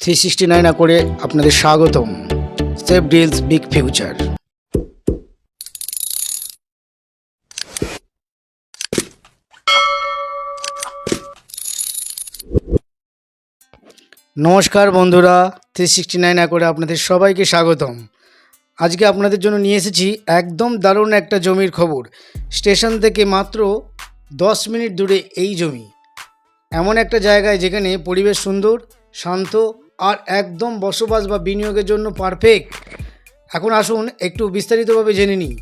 Three sixty nine করে আপনাদের স্বাগতম। Safe deals big future. নমস্কার বন্ধুরা থ্রি সিক্সটি নাইন করে আপনাদের সবাইকে স্বাগতম। আজকে আপনাদের জন্য নিয়ে এসেছি একদম দারুণ একটা জমির খবর। স্টেশন থেকে মাত্র দশ মিনিট দূরে এই জমি। এমন একটা জায়গায় যেখানে পরিবেশ সুন্দর, শান্ত আর একদম বসবাস বা বিনিয়োগের জন্য পারফেক্ট এখন আসুন একটু বিস্তারিতভাবে জেনে নিই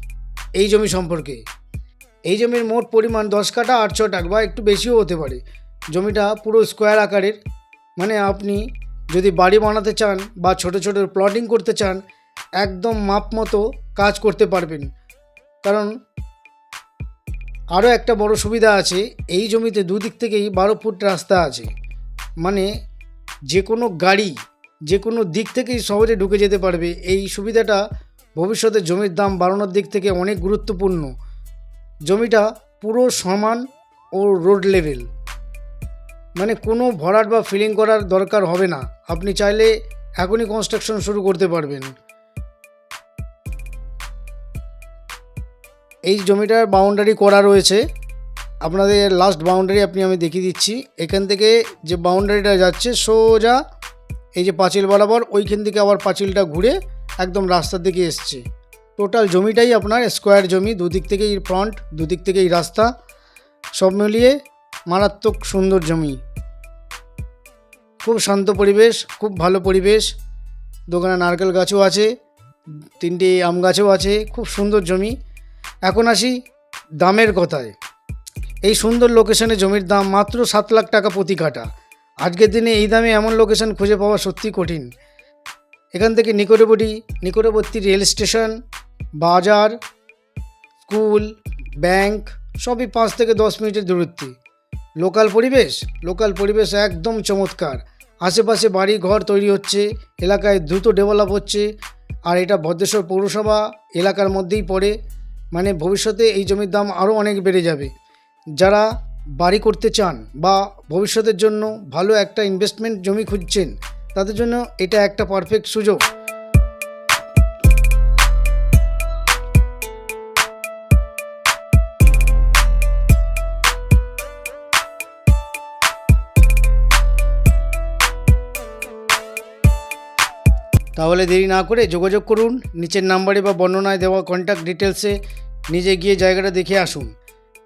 এই জমি সম্পর্কে। এই জমির মোট পরিমাণ দশ কাঠা আট ছটাক বা একটু বেশিও হতে পারে। জমিটা পুরো স্কোয়ার আকারের। মানে আপনি যদি বাড়ি বানাতে চান বা ছোট ছোট প্লটিং করতে চান, একদম মাপ মতো কাজ করতে পারবেন। কারণ আরও একটা বড় সুবিধা আছে, এই জমিতে দুদিক থেকেই বারো ফুট রাস্তা আছে। মানে যে কোনো গাড়ি, যে কোনো দিক থেকেই সহজে ঢুকে যেতে পারবে। এই সুবিধাটা ভবিষ্যতে জমির দাম বাড়ানোর দিক থেকে অনেক গুরুত্বপূর্ণ। জমিটা পুরো সমান ও রোড লেভেল মানে কোনো ভরাট বা ফিলিং করার দরকার হবে না। আপনি চাইলে এখনই কনস্ট্রাকশন শুরু করতে পারবেন। এই জমিটার বাউন্ডারি করা রয়েছে। আপনাদের লাস্ট বাউন্ডারি আপনি আমি দেখিয়ে দিচ্ছি। এখান থেকে যে বাউন্ডারিটা যাচ্ছে সোজা, এই যে পাঁচিল বরাবর, ওইখান থেকে আবার পাঁচিলটা ঘুরে একদম রাস্তার দিকে এসছে। টোটাল জমিটাই আপনার স্কোয়ার জমি, দুদিক থেকেই ফ্রন্ট দুদিক থেকেই রাস্তা, সব মিলিয়ে মারাত্মক সুন্দর জমি। খুব শান্ত পরিবেশ, খুব ভালো পরিবেশ। দোকানে নারকেল গাছও আছে, তিনটে আম গাছও আছে, খুব সুন্দর জমি। এখন আসি দামের কথায়। এই সুন্দর লোকেশনে জমির দাম মাত্র সাত লাখ টাকা প্রতি কাঠা। আজকের দিনে এই দামে এমন লোকেশন খুঁজে পাওয়া সত্যি কঠিন। এখান থেকে নিকটবর্তী নিকটবর্তী রেল স্টেশন, বাজার, স্কুল, ব্যাংক সবই পাঁচ থেকে দশ মিনিটের দূরত্বে। লোকাল পরিবেশ লোকাল পরিবেশ একদম চমৎকার। আশেপাশে বাড়ি ঘর তৈরি হচ্ছে, এলাকায় দ্রুত ডেভেলপ হচ্ছে, আর এটা ভদ্রেশ্বর পৌরসভা এলাকার মধ্যেই পড়ে। মানে ভবিষ্যতে এই জমির দাম আরও অনেক বেড়ে যাবে। যারা বাড়ি করতে চান বা ভবিষ্যতের জন্য ভালো একটা ইনভেস্টমেন্ট জমি খুঁজছেন, তাদের জন্য এটা একটা পারফেক্ট সুযোগ। তাহলে দেরি না করে যোগাযোগ করুন, নিচের নাম্বারে বা বর্ণনায় দেওয়া কন্ট্যাক্ট ডিটেলসে নিজে গিয়ে জায়গাটা দেখে আসুন।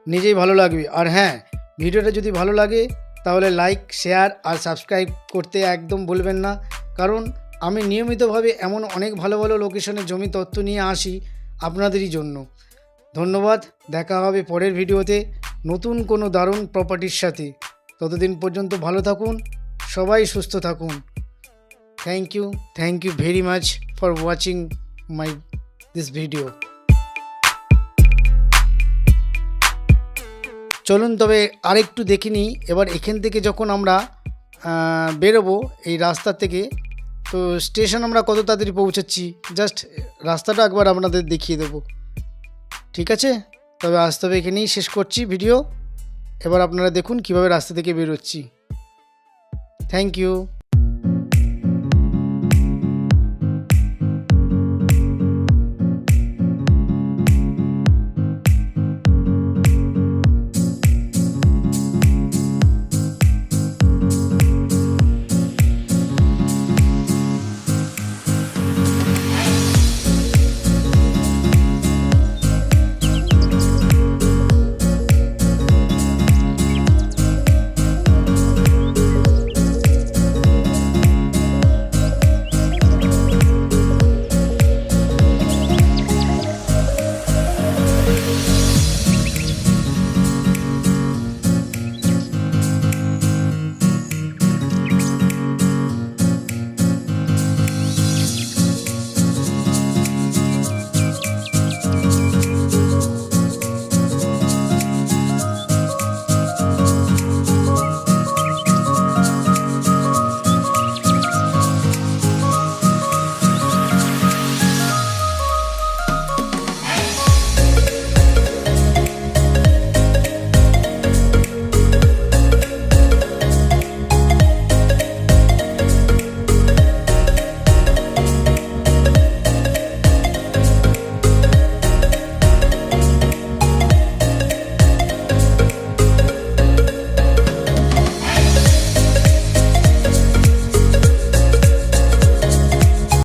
নিজেই ভালো লাগবে। আর হ্যাঁ ভিডিওটা যদি ভালো লাগে, তাহলে লাইক শেয়ার আর সাবস্ক্রাইব করতে একদম বলবেন না। কারণ আমি নিয়মিতভাবে এমন অনেক ভালো ভালো লোকেশনে জমি তথ্য নিয়ে আসি আপনাদেরই জন্য। ধন্যবাদ, দেখা হবে পরের ভিডিওতে নতুন কোনো দারুণ প্রপার্টির সাথে। ততদিন পর্যন্ত ভালো থাকুন, সবাই সুস্থ থাকুন। Thank you thank you very much for watching my this video চলুন তবে আরেকটু দেখে নিই। এবার এখান থেকে যখন আমরা বেরোবো এই রাস্তা থেকে, তো স্টেশন আমরা কত তাড়াতাড়ি পৌঁছাচ্ছি? জাস্ট রাস্তাটা একবার আপনাদের দেখিয়ে দেবো। ঠিক আছে? তবে আজ তবে এখানেই শেষ করছি ভিডিও। এবার আপনারা দেখুন কীভাবে রাস্তা থেকে বেরোচ্ছি। Thank you.